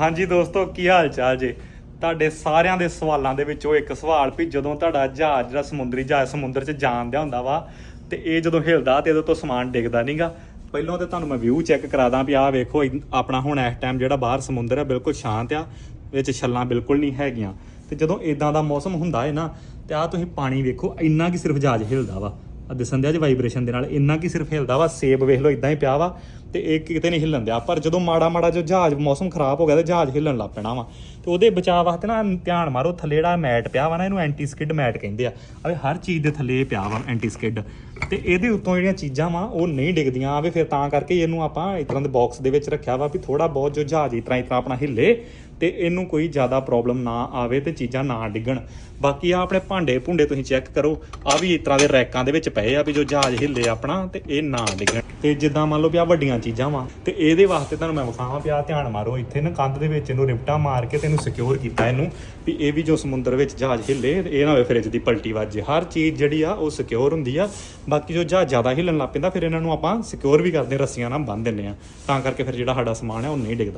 ਹਾਂਜੀ ਦੋਸਤੋ, ਕੀ ਹਾਲ ਚਾਲ ਜੇ? ਤੁਹਾਡੇ ਸਾਰਿਆਂ ਦੇ ਸਵਾਲਾਂ ਦੇ ਵਿੱਚੋਂ ਇੱਕ ਸਵਾਲ ਵੀ ਜਦੋਂ ਤੁਹਾਡਾ ਜਹਾਜ਼, ਜਿਹੜਾ ਸਮੁੰਦਰੀ ਜਹਾਜ਼ ਸਮੁੰਦਰ 'ਚ ਜਾਣ ਦਿਆ ਹੁੰਦਾ ਵਾ, ਤੇ ਇਹ ਜਦੋਂ ਹਿਲਦਾ ਤੇ ਇਹਦੇ ਤੋਂ ਸਮਾਨ ਡਿੱਗਦਾ ਨਹੀਂਗਾ ਪਹਿਲਾਂ ਤੇ ਤੁਹਾਨੂੰ ਮੈਂ ਵਿਊ ਚੈੱਕ ਕਰਾ ਦਾਂ ਵੀ ਆਹ ਵੇਖੋ ਆਪਣਾ ਹੁਣ ਇਸ ਟਾਈਮ ਜਿਹੜਾ ਬਾਹਰ ਸਮੁੰਦਰ ਹੈ ਬਿਲਕੁਲ ਸ਼ਾਂਤ ਆ, ਵਿੱਚ ਛੱਲਾਂ ਬਿਲਕੁਲ ਨਹੀਂ ਹੈਗੀਆਂ। ਤੇ ਜਦੋਂ ਇਦਾਂ ਦਾ ਮੌਸਮ ਹੁੰਦਾ ਹੈ ਨਾ, ਤੇ ਆ ਤੁਸੀਂ ਪਾਣੀ ਵੇਖੋ, ਇੰਨਾ ਕੀ ਸਿਰਫ ਜਹਾਜ਼ ਹਿਲਦਾ ਵਾ। ਆ ਦਿਸਣ ਦਿਆ ਜੀ ਵਾਈਬ੍ਰੇਸ਼ਨ ਦੇ ਨਾਲ, ਇੰਨਾ ਕੀ ਸਿਰਫ ਹਿਲਦਾ ਵਾ, ਸੇਬ ਵੇਖ ਲਓ ਇਦਾਂ ਹੀ ਪਿਆ ਵਾ। ਤੇ ਇਹ ਕਿਤੇ ਨਹੀਂ ਹਿੱਲਣ ਦਿਆ। ਪਰ ਜਦੋਂ ਮਾੜਾ ਮਾੜਾ ਜੋ ਜਹਾਜ਼, ਮੌਸਮ ਖਰਾਬ ਹੋ ਗਿਆ ਤੇ ਜਹਾਜ਼ ਹਿੱਲਣ ਲੱਗ ਪੈਣਾ ਵਾ। ਤੇ ਉਹਦੇ ਬਚਾਅ ਵਾਸਤੇ ਨਾ ਧਿਆਨ ਮਾਰੋ ਥੱਲੇ ਜਿਹੜਾ ਮੈਟ ਪਿਆ ਵਾ ਨਾ ਇਹਨੂੰ ਐਂਟੀ ਸਕਿਡ ਮੈਟ ਕਹਿੰਦੇ ਆ। ਅਵੇ ਹਰ ਚੀਜ਼ ਦੇ ਥੱਲੇ ਪਿਆ ਵਾ ਐਂਟੀ ਸਕਿਡ ਤੇ ਇਹਦੇ ਉੱਤੋਂ ਜਿਹੜੀਆਂ ਚੀਜ਼ਾਂ ਵਾ, ਉਹ ਨਹੀਂ ਡਿੱਗਦੀਆਂ ਆਵੇ ਫਿਰ ਤਾਂ ਕਰਕੇ ਇਹਨੂੰ ਆਪਾਂ ਇਸ ਤਰ੍ਹਾਂ ਦੇ ਬਾਕਸ ਦੇ ਵਿੱਚ ਰੱਖਿਆ ਵਾ ਵੀ ਥੋੜਾ ਬਹੁਤ ਜੋ ਜਹਾਜ਼ ਇਸ ਤਰ੍ਹਾਂ ਇਸ ਤਰ੍ਹਾਂ ਆਪਣਾ ਹਿੱਲੇ। ਤੇ ਇਹਨੂੰ ਕੋਈ ਜ਼ਿਆਦਾ ਪ੍ਰੋਬਲਮ ਨਾ ਆਵੇ ਤੇ ਚੀਜ਼ਾਂ ਨਾ ਡਿੱਗਣ। ਬਾਕੀ ਆ ਆਪਣੇ ਭਾਂਡੇ ਭੁੰਡੇ ਤੁਸੀਂ ਚੈੱਕ ਕਰੋ ਆ ਵੀ ਇਸ ਤਰ੍ਹਾਂ ਦੇ ਰੈਕਾਂ ਦੇ ਵਿੱਚ ਪਏ ਆ ਵੀ ਜੋ ਜਹਾਜ਼ ਹਿੱਲੇ ਆਪਣਾ ਤੇ ਇਹ ਨਾ ਡਿੱਗਣ। ਤੇ ਜਿੱਦਾਂ ਮੰਨ ਲਓ ਵੀ ਆ ਵੱਡੀਆਂ ਚੀਜ਼ਾਂ ਵਾ, ਤੇ ਇਹਦੇ ਵਾਸਤੇ ਤੁਹਾਨੂੰ ਮੈਂ ਵਿਖਾਵਾਂ ਵੀ ਆ ਧਿਆਨ ਮਾਰੋ, ਇੱਥੇ ਨਾ ਕੰਧ ਦੇ ਵਿੱਚ ਇਹਨੂੰ ਰਿਪਟਾ ਮਾਰ ਕੇ ਤੇ ਇਹਨੂੰ ਸਿਕਿਉਰ ਕੀਤਾ ਇਹਨੂੰ ਵੀ ਇਹ ਵੀ ਜੋ ਸਮੁੰਦਰ ਵਿੱਚ ਜਹਾਜ਼ ਹਿੱਲੇ, ਇਹ ਨਾ ਹੋਵੇ ਫ੍ਰਿਜ ਦੀ ਪਲਟੀ ਵੱਜੇ ਹਰ ਚੀਜ਼ ਜਿਹੜੀ ਆ ਉਹ ਸਿਕਿਉਰ ਹੁੰਦੀ ਆ। ਬਾਕੀ ਜੋ ਜਹਾਜ਼ ਜ਼ਿਆਦਾ ਹਿੱਲਣ ਲੱਗ ਪੈਂਦਾ, ਫਿਰ ਇਹਨਾਂ ਨੂੰ ਆਪਾਂ ਸਿਕਿਉਰ ਵੀ ਕਰਦੇ ਰੱਸੀਆਂ ਨਾਲ ਬੰਨ੍ਹ ਦਿੰਦੇ ਆ ਤਾਂ ਕਰਕੇ ਫਿਰ ਜਿਹੜਾ ਸਾਡਾ ਸਮਾਨ ਹੈ ਉਹ ਨਹੀਂ ਡਿੱਗਦਾ।